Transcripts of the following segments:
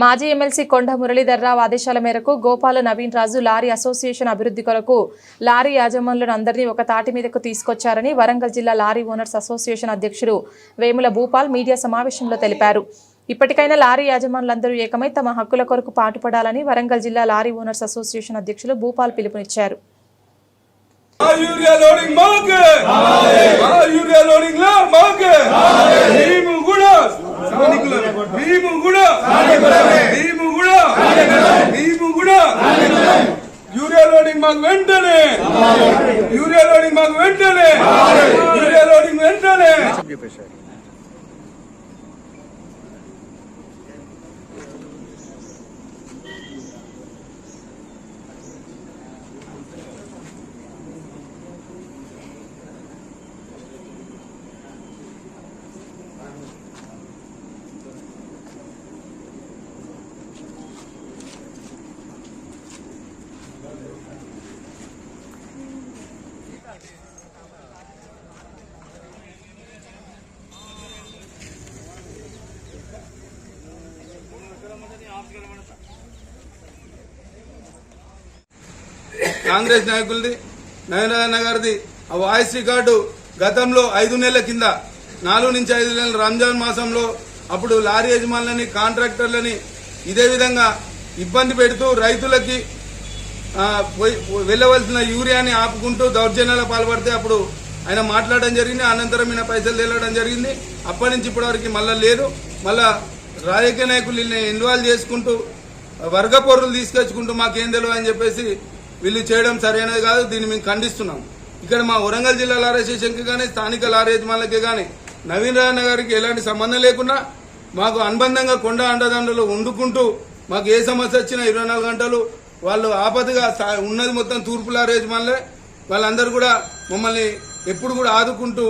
మాజీ ఎమ్మెల్సీ కొండ మురళీధర్రావు ఆదేశాల మేరకు గోపాల నవీన్ రాజు లారీ అసోసియేషన్ అభివృద్ధి కొరకు లారీ యాజమానులను అందరినీ ఒక తాటి మీదకు తీసుకొచ్చారని వరంగల్ జిల్లా లారీ ఓనర్స్ అసోసియేషన్ అధ్యక్షుడు వేముల భూపాల్ మీడియా సమావేశంలో తెలిపారు. ఇప్పటికైనా లారీ యాజమానులందరూ ఏకమై తమ హక్కుల కొరకు పాటుపడాలని వరంగల్ జిల్లా లారీ ఓనర్స్ అసోసియేషన్ అధ్యక్షులు భూపాల్ పిలుపునిచ్చారు ఆ యూరియా లోడింగ్ మాకే ఆ యూరియా లోడింగ్ లా మాకే మేము కూడా స్థానికులమే మేము కూడా మేము కూడా మేము కూడా యూరియా లోడింగ్ మాకు వెంటనే. యూరియా లోడింగ్ మాకు వెంటనే. యూరియా లోడింగ్ వెంటనే. కాంగ్రెస్ నాయకులది నయనారాయణ గారిది ఆ వాయిస్ రికార్డు గతంలో ఐదు నెలల కింద నాలుగు నుంచి ఐదు నెలల రంజాన్ మాసంలో అప్పుడు లారీ యజమానులని కాంట్రాక్టర్లని ఇదే విధంగా ఇబ్బంది పెడుతూ రైతులకి వెళ్ళవలసిన యూరియాని ఆపుకుంటూ దౌర్జన్యాల పాల్పడితే అప్పుడు ఆయన మాట్లాడడం జరిగింది అనంతరం ఈయన పైసలు తేలడం జరిగింది. అప్పటి నుంచి ఇప్పటివరకు మళ్ళీ లేదు. మళ్ళా రాజకీయ నాయకులు వీళ్ళని ఇన్వాల్వ్ చేసుకుంటూ వర్గ పొరులు తీసుకొచ్చుకుంటూ మాకేం తెలియదు అని చెప్పేసి వీళ్ళు చేయడం సరైనది కాదు. దీన్ని మేము ఖండిస్తున్నాం. ఇక్కడ మా వరంగల్ జిల్లా లారీ అసోసియేషన్కి కానీ స్థానిక లారీ యజమానులకి కానీ నవీన్ రాయన్న గారికి ఎలాంటి సంబంధం లేకుండా మాకు అనుబంధంగా కొండ అండదండలు వండుకుంటూ మాకు ఏ సమస్య వచ్చినా ఇరవై నాలుగు గంటలు వాళ్ళు ఆపదగా ఉన్నది మొత్తం తూర్పు లారీ యజమానులే. వాళ్ళందరూ కూడా మమ్మల్ని ఎప్పుడు కూడా ఆదుకుంటూ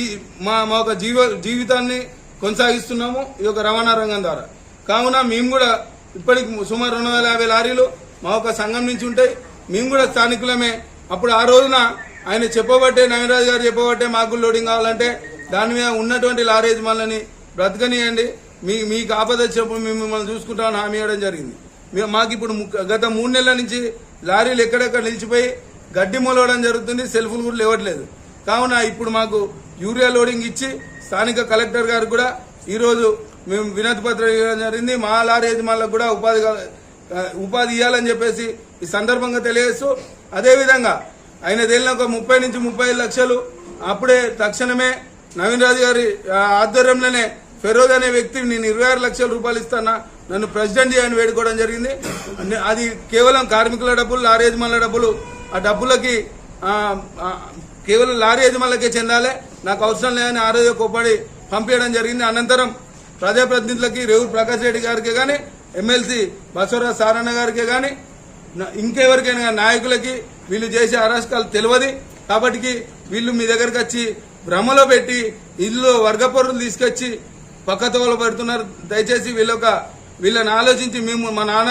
ఈ మా మా ఒక జీవ జీవితాన్ని కొనసాగిస్తున్నాము. ఈ యొక్క రవాణా రంగం ద్వారా. కావున మేము కూడా ఇప్పటికి సుమారు రెండు వందల యాభై లారీలు మా యొక్క సంఘం నుంచి ఉంటాయి. మేము కూడా స్థానికులమే. అప్పుడు ఆ రోజున ఆయన చెప్పబట్టే నవీనరాజు గారు చెప్పబట్టే మాకు లోడింగ్ కావాలంటే దాని మీద ఉన్నటువంటి లారీ యజమానులని బ్రతకనియండి. మీ మీకు ఆపద వచ్చినప్పుడు మేము మిమ్మల్ని చూసుకుంటామని హామీ ఇవ్వడం జరిగింది. మాకు ఇప్పుడు గత మూడు నెలల నుంచి లారీలు ఎక్కడెక్కడ నిలిచిపోయి గడ్డి మొలవడం జరుగుతుంది. సెల్ఫ్లు కూడా లేవట్లేదు. కావున ఇప్పుడు మాకు యూరియా లోడింగ్ ఇచ్చి స్థానిక కలెక్టర్ గారు కూడా ఈరోజు మేము వినతి పత్రం ఇవ్వడం జరిగింది. మా లారీ యజమానులకు కూడా ఉపాధి ఉపాధి ఇవ్వాలని చెప్పేసి ఈ సందర్భంగా తెలియజేస్తూ అదేవిధంగా ఆయన తేలిన ఒక ముప్పై నుంచి ముప్పై లక్షలు అప్పుడే తక్షణమే నవీన్ రాజు గారి ఆధ్వర్యంలోనే ఫెరోజ్ అనే వ్యక్తి నేను ఇరవై ఆరు లక్షల రూపాయలు ఇస్తానా నన్ను ప్రెసిడెంట్ చేయని వేడుకోవడం జరిగింది. అది కేవలం కార్మికుల డబ్బులు లారీ యజమానుల డబ్బులు ఆ డబ్బులకి కేవలం లారీ యజమానులకే చెందాలి. నాకు అవసరం లేదని ఆ రోజు కోప్పడి పంపించడం జరిగింది. అనంతరం ప్రజాప్రతినిధులకి రేవు ప్రకాష్ రెడ్డి గారికి కానీ ఎమ్మెల్సీ బసవరాజ్ సారన్న గారికి కానీ ఇంకెవరికైనా నాయకులకి వీళ్ళు చేసే అరాచకాలు తెలియదు. కాబట్టి వీళ్ళు మీ దగ్గరికి వచ్చి భ్రమలో పెట్టి ఇల్లు వర్గ పరులు తీసుకొచ్చి పక్కతోలు పెడుతున్నారు. దయచేసి వీళ్ళొక వీళ్ళని ఆలోచించి మేము మా నాన్న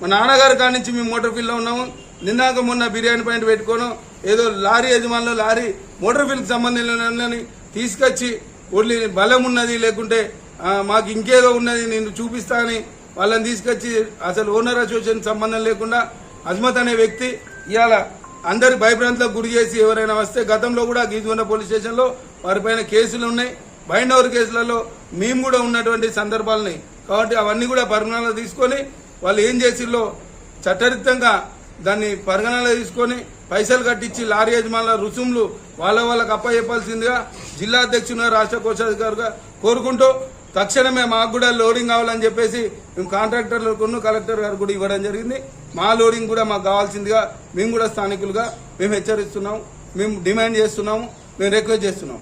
మా నాన్నగారి కాడి నుంచి మేము మోటార్ ఫీల్డ్లో ఉన్నాము. నిన్నాక మొన్న బిర్యానీ పాయింట్ పెట్టుకోను. ఏదో లారీ యజమానులు లారీ మోటార్ ఫీల్డ్కి సంబంధించిన తీసుకొచ్చి ఓన్లీ బలం ఉన్నది లేకుంటే మాకు ఇంకేదో ఉన్నది నేను చూపిస్తా అని వాళ్ళని తీసుకొచ్చి అసలు ఓనర్ అసోసియేషన్ సంబంధం లేకుండా అజ్మత్ అనే వ్యక్తి ఇవాళ అందరి భయభ్రాంతులకు గురి చేసి ఎవరైనా వస్తే గతంలో కూడా గీజుగొండ పోలీస్ స్టేషన్లో వారిపైన కేసులు ఉన్నాయి. బైండ్ ఓవర్ కేసులలో మేము కూడా ఉన్నటువంటి సందర్భాలని కాబట్టి అవన్నీ కూడా పరిమాణాలు తీసుకొని వాళ్ళు ఏం చేసిల్లో చట్టరితంగా దాన్ని పరిగణనలో తీసుకొని పైసలు కట్టించి లారీ యజమానుల రుసుములు వాళ్ళ వాళ్ళకి అప్పచెప్పాల్సిందిగా జిల్లా అధ్యక్షునిగా రాష్ట్ర కోశాధికారిగా కోరుకుంటూ తక్షణమే మాకు కూడా లోడింగ్ కావాలని చెప్పేసి మేము కాంట్రాక్టర్లకు కలెక్టర్ గారు కూడా ఇవ్వడం జరిగింది. మా లోడింగ్ కూడా మాకు కావాల్సిందిగా మేము కూడా స్థానికులుగా మేము హెచ్చరిస్తున్నాము మేము డిమాండ్ చేస్తున్నాము. మేము రిక్వెస్ట్ చేస్తున్నాం.